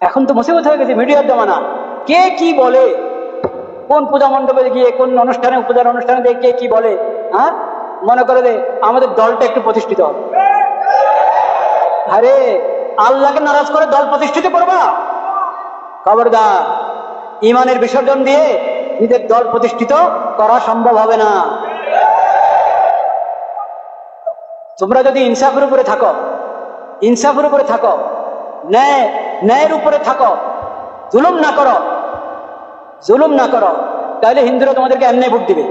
এখন তো মুসিবত হয়ে গেছে মিডিয়ার জমানা। কে কি বলে? কোন পূজা মণ্ডপে গিয়ে, কোন অনুষ্ঠানে, পূজার অনুষ্ঠানে গিয়ে কে কি বলে হ্যাঁ? মনে করে যে আমাদের দলটা একটু প্রতিষ্ঠিত হবে। আরে, আল্লাহকে নারাজ করে দল প্রতিষ্ঠিত করবা? খবরদার ইমানের বিসর্জন দিয়ে নিজের দল প্রতিষ্ঠিত করা সম্ভব হবে না। তোমরা যদি ইনসাফের উপরে থাকো, ইনসাফের উপরে থাকো, ন্যায় ন্যায়ের উপরে থাকো। জুলুম না করো। জুলুম না করো। তাহলে হিন্দুরা তোমাদেরকে এমনি ভোট দিবে।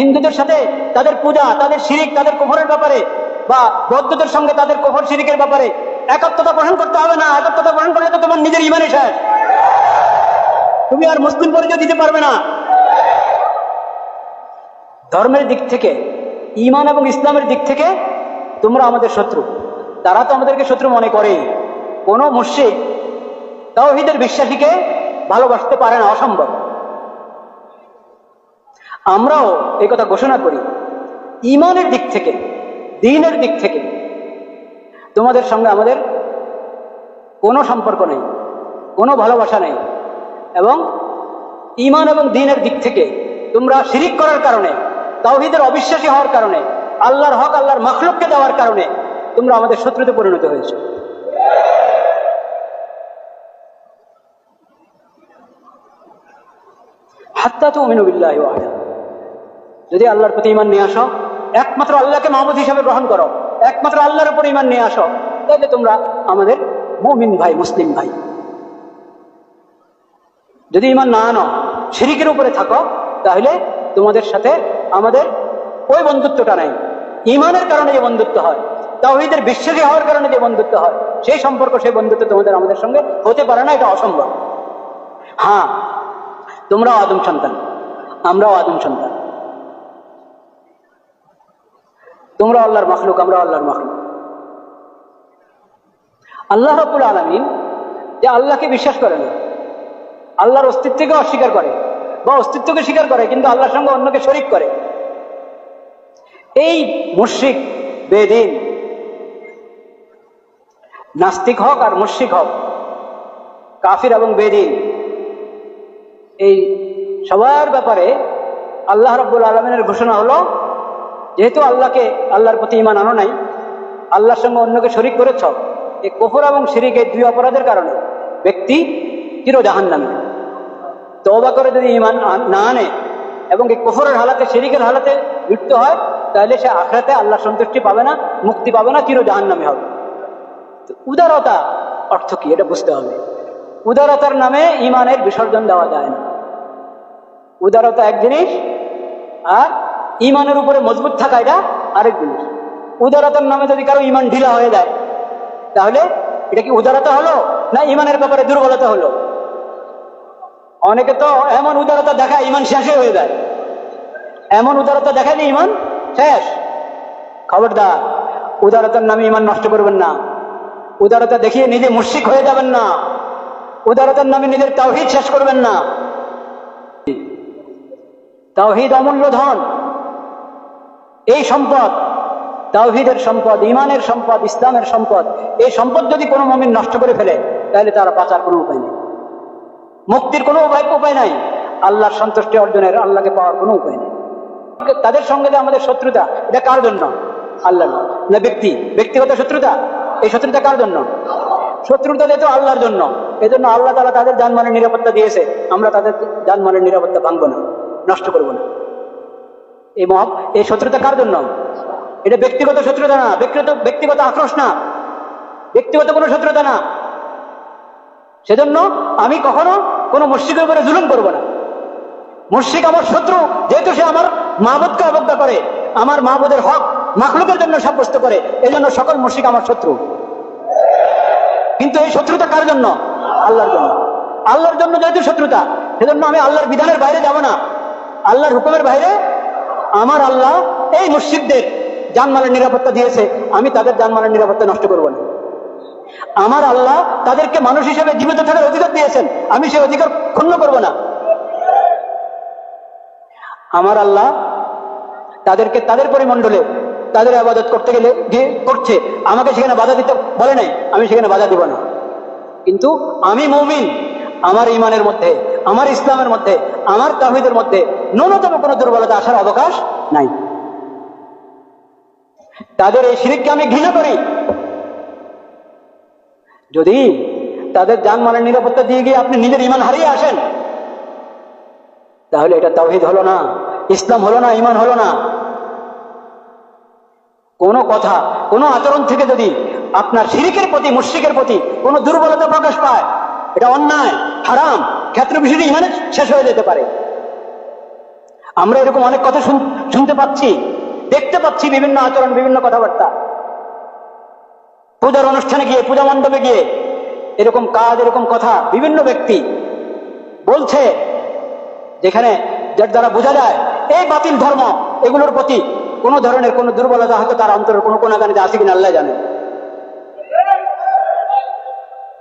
হিন্দুদের সাথে তাদের পূজা, তাদের শিরিক, তাদের কোফরের ব্যাপারে বা বৌদ্ধদের সঙ্গে তাদের কোফর শিরিকের ব্যাপারে একাত্মতা পোষণ করতে হবে না। একাত্মতা পোষণ করলে তো তোমার নিজের ইমানে শেষ। তুমি আর মুসলিম পরিচয় দিতে পারবে না। ধর্মের দিক থেকে, ইমান এবং ইসলামের দিক থেকে তোমরা আমাদের শত্রু। তারা তো আমাদেরকে শত্রু মনে করে। কোনো মুর্শিদ তাওহিদের বিশ্বাসীকে ভালোবাসতে পারে না, অসম্ভব। আমরাও এই কথা ঘোষণা করি। ইমানের দিক থেকে, দিনের দিক থেকে তোমাদের সঙ্গে আমাদের কোনো সম্পর্ক নেই, কোনো ভালোবাসা নেই। এবং ইমান এবং দিনের দিক থেকে তোমরা শিরিক করার কারণে তাওহিদের অবিশ্বাসী হওয়ার কারণে, আল্লাহর হক, আল্লাহর মখলুককে দেওয়ার কারণে তোমরা আমাদের শত্রুতে পরিণত হয়েছে। হাত্তা তো অমিনবিল্লাহ যদি আল্লাহর প্রতি ইমান নিয়ে আসো, একমাত্র আল্লাহকে মাহমুদ হিসাবে গ্রহণ করো, একমাত্র আল্লাহর উপর ইমান নিয়ে আসো তাহলে তোমরা আমাদের মমিন ভাই, মুসলিম ভাই। যদি ইমান না আনো, শিরিকের উপরে থাকো, তাহলে তোমাদের সাথে আমাদের ওই বন্ধুত্বটা নাই। ইমানের কারণে যে বন্ধুত্ব হয়। তাওহিদের বিশ্বাসী হওয়ার কারণে যে বন্ধুত্ব হয়, সেই সম্পর্ক, সেই বন্ধুত্ব তোমাদের আমাদের সঙ্গে হতে পারে না, এটা অসম্ভব। হ্যাঁ তোমরাও আদম সন্তান, আমরাও আদম সন্তান। তোমরা আল্লাহর মখলুক আমরা আল্লাহর মখলুক। আল্লাহ রব্বুল আলমিন যে আল্লাহকে বিশ্বাস করে না আল্লাহর অস্তিত্বকে অস্বীকার করে বা অস্তিত্বকে স্বীকার করে, কিন্তু আল্লাহর সঙ্গে অন্যকে শরিক করে। এই মুশ্রিক, বেদিন নাস্তিক হোক আর মুশ্রিক হোক, কাফির এবং বেদিন। এই সবার ব্যাপারে আল্লাহ রব্বুল আলমিনের ঘোষণা হলো, যেহেতু আল্লাহকে, আল্লাহর প্রতি ইমান আনো নাই, আল্লাহর সঙ্গে অন্যকে শরিক করেছ এই কফর এবং শিরিক এই দুই অপরাধের কারণে ব্যক্তি চির জাহান নামে তবা করে যদি ইমান না আনে এবং এই কফরের হালাতে, শিরিকের হালাতে লিপ্ত হয়, তাহলে সে আখড়াতে আল্লাহ সন্তুষ্টি পাবে না, মুক্তি পাবে না চির জাহান নামে হবে। উদারতা অর্থ কি? এটা বুঝতে হবে। উদারতার নামে ইমানের বিসর্জন দেওয়া যায় না। উদারতা এক জিনিস, আর ইমানের উপরে মজবুত থাকা এটা আরেক জিনিস। উদারতার নামে যদি কারও ইমান ঢিলা হয়ে যায়, তাহলে এটা কি উদারতা হলো না ইমানের ব্যাপারে দুর্বলতা হলো? অনেকে তো এমন উদারতা দেখায় ইমান শেষে হয়ে যায়। এমন উদারতা দেখায় যে ইমান শেষ। খবরদার, উদারতার নামে ইমান নষ্ট করবেন না। উদারতা দেখিয়ে নিজে মুশিক হয়ে যাবেন না। উদারতার নামে নিজের তাওহিদ শেষ করবেন না। তাওহিদ অমূল্য ধন। এই সম্পদ, তাওহিদের সম্পদ ইমানের সম্পদ, ইসলামের সম্পদ, এই সম্পদ যদি কোনো মমিন নষ্ট করে ফেলে, তাহলে তারা বাঁচার কোনো উপায় নেই। মুক্তির কোনো উপায় উপায় নাই। আল্লাহর সন্তুষ্টি অর্জনের আল্লাহকে পাওয়ার কোনো উপায় নেই। তাদের সঙ্গে যে আমাদের শত্রুতা, এটা কার জন্য? আল্লাহ না ব্যক্তি। ব্যক্তিগত শত্রুতা? এই শত্রুতা কার জন্য? শত্রুতা যেহেতু আল্লাহর জন্য এই জন্য আল্লাহ তালা তাদের যানমানের নিরাপত্তা দিয়েছে। আমরা তাদের যানমানের নিরাপত্তা ভাঙবো না, নষ্ট করব না। এই মহ এই শত্রুতা কার জন্য? এটা ব্যক্তিগত শত্রুতা না, ব্যক্তিগত ব্যক্তিগত আক্রোশ না। ব্যক্তিগত কোনো শত্রুতা না। সেজন্য আমি কখনো কোনো মুশ্রিকের উপরে জুলুম করব না। মুশ্রিক আমার শত্রু, যেহেতু সে আমার মাহবুদকে অবজ্ঞা করে, আমার মাহবুদের হক মাখলুকের জন্য সাব্যস্ত করে, এই জন্য সকল মুশ্রিক আমার শত্রু। কিন্তু এই শত্রুতা কার জন্য? আল্লাহর জন্য। আল্লাহর জন্য যেহেতু শত্রুতা, সেজন্য আমি আল্লাহর বিধানের বাইরে যাব না। আল্লাহর হুকুমের বাইরে আমার আল্লাহ এই মুশ্রিকদের জানমালের নিরাপত্তা দিয়েছে, আমি তাদের জানমালের নিরাপত্তা নষ্ট করব না। আমার আল্লাহ তাদেরকে মানুষ হিসেবে জীবিত থাকার অধিকার দিয়েছেন, আমি সেই অধিকার ক্ষুণ্ণ করব না। আমার আল্লাহ তাদেরকে তাদের পরিমণ্ডলে তাদের আবাদত করতে গেলে গিয়ে করছে, আমাকে সেখানে বাধা দিতে বলে নাই, আমি সেখানে বাধা দিব না। কিন্তু আমি মৌমিন, আমার ইমানের মধ্যে, আমার ইসলামের মধ্যে, আমার তাহিদের মধ্যে ন্যূনতম কোনো দুর্বলতা আসার অবকাশ নাই। তাদের এই শিরিককে আমি ঘৃণা করি। যদি তাদের জানমালের নিরাপত্তা দিয়ে গিয়ে আপনি নিজের ইমান হারিয়ে আসেন, তাহলে এটা তাওহিদ হলো না, ইসলাম হলো না ইমান হলো না। কোনো কথা, কোনো আচরণ থেকে যদি আপনার শিরিকের প্রতি, মুশ্রিকের প্রতি কোনো দুর্বলতা প্রকাশ পায়, এটা অন্যায়, হারাম ক্ষেত্র বিষয়টি ইমানে শেষ হয়ে যেতে পারে। আমরা এরকম অনেক কথা শুন- শুনতে পাচ্ছি, দেখতে পাচ্ছি বিভিন্ন আচরণ, বিভিন্ন কথাবার্তা। পূজার অনুষ্ঠানে গিয়ে, পূজা মণ্ডপে গিয়ে এরকম কাজ, এরকম কথা বিভিন্ন ব্যক্তি বলছে, যেখানে যার দ্বারা বোঝা যায়, এই বাতিল ধর্ম, এগুলোর প্রতি কোনো ধরনের কোনো দুর্বলতা হয়তো তার অন্তরের কোনো কোনাগানিতে আছে কিনা আল্লাহ জানে।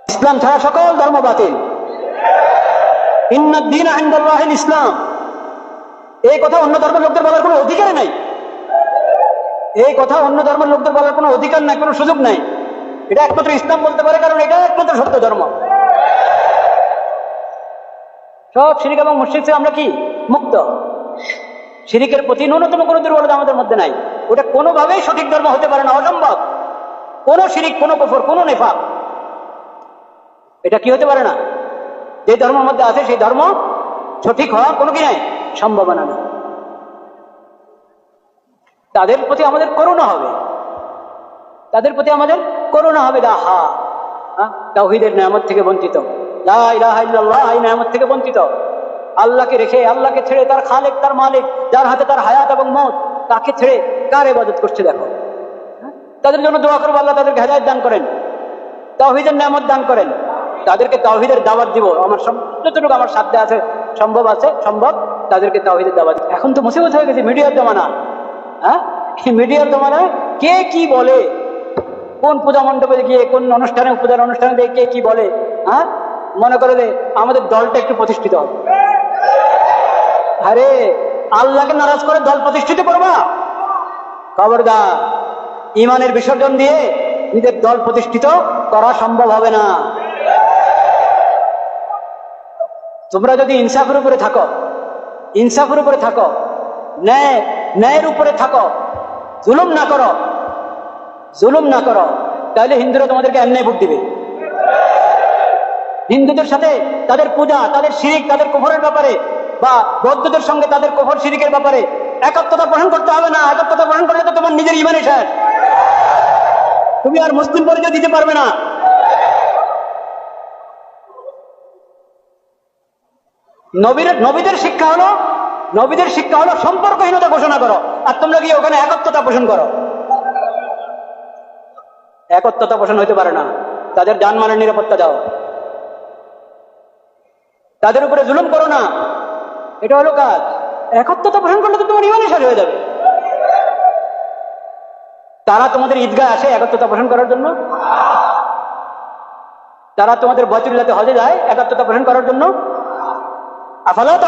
ইসলাম ছাড়া সকল ধর্ম বাতিল। ইন্নাদ্দিন আইন্দাল্লাহিল ইসলাম। এই কথা অন্য ধর্মের লোকদের বলার কোনো অধিকার নাই। এই কথা অন্য ধর্মের লোকদের বলার কোনো অধিকার নাই, কোনো সুযোগ নাই। এটা একমাত্র ইসলাম বলতে পারে, কারণ এটা একমাত্র সত্য ধর্ম। সব শিরিক এবং থেকে আমরা কি? মুক্ত। শিরিকের প্রতি ন্যূনতম কোনো দুর্বলতা আমাদের মধ্যে নাই। ওটা কোনোভাবেই সঠিক ধর্ম হতে পারে না, অসম্ভব। কোন শিরিক, কোন কফর, কোন নেফাক। এটা কি হতে পারে না? যে ধর্মের মধ্যে আছে, সেই ধর্ম সঠিক হওয়া কোনো কি নাই? সম্ভাবনা নেই। তাদের প্রতি আমাদের করুণা হবে। তাদের প্রতি আমাদের করুণা হবে, দা হা। হ্যাঁ? তাওহীদের নিয়ামত থেকে বঞ্চিত। লা ইলাহা ইল্লাল্লাহ এই নিয়ামত থেকে বঞ্চিত। আল্লাহকে রেখে, আল্লাহকে ছেড়ে তার খালেক, তার মালিক, যার হাতে তার হায়াত এবং মত, তাকে ছেড়ে কার ইবাদত করছে দেখো? হ্যাঁ? তাদের জন্য দোয়া করব আল্লাহ তাদেরকে হেদায়ত দান করেন, তাওহীদের নিয়ামত দান করেন। তাদেরকে তাওহীদের দাওয়াত দিব। আমার যতটুকু আমার সাধ্যে আছে, সম্ভব আছে, সম্ভব তাদেরকে তাওহীদের দাওয়াত এখন তো মুসিবত হয়ে গেছে মিডিয়ার জমানা। হ্যাঁ? মিডিয়ার জমানায় কে কি বলে? কোন পূজা মণ্ডপে গিয়ে, কোন অনুষ্ঠানে, পূজার অনুষ্ঠানে গিয়ে কে কি বলে? হ্যাঁ? মনে করে যে আমাদের দলটা একটু প্রতিষ্ঠিত হবে। আরে, আল্লাহকে নারাজ করে দল প্রতিষ্ঠিত করবা। খবরদার, ইমানের বিসর্জন দিয়ে নিজের দল প্রতিষ্ঠিত করা সম্ভব হবে না। তোমরা যদি ইনসাফের উপরে থাকো, ইনসাফের উপরে থাকো, ন্যায়, ন্যায়ের উপরে থাকো, জুলুম না করো, জুলুম না করো, তাহলে হিন্দুরা তোমাদেরকে এমনি ভোট দিবে। হিন্দুদের সাথে তাদের পূজা, তাদের শিরিক, তাদের কুফরের ব্যাপারে বা বৌদ্ধদের সঙ্গে তাদের কুফর শিরিকের ব্যাপারে একাত্মতা পোষণ করতে হবে না। একাত্মতা পোষণ করলে তো তোমার নিজের ইমানে শেষ। তুমি আর মুসলিম পরিচয় দিতে পারবে না। নবীর, নবীদের শিক্ষা হলো, নবীদের শিক্ষা হলো সম্পর্কহীনতা ঘোষণা করো, আর তোমরা গিয়ে ওখানে একত্রতা পোষণ করো। একত্রতা পোষণ হইতে পারে না। তাদের জানমালের নিরাপত্তা দাও। তাদের উপরে জুলুম করো না। এটা হলো কাজ। একত্রতা পোষণ করলে তো তোমার ইমানে শেষ হয়ে যাবে। তারা তোমাদের ঈদগাহ আসে একত্রতা পোষণ করার জন্য। তারা তোমাদের বয়তুল্লাতে হজে যায় একাত্মতা পোষণ করার জন্য। আফালা তো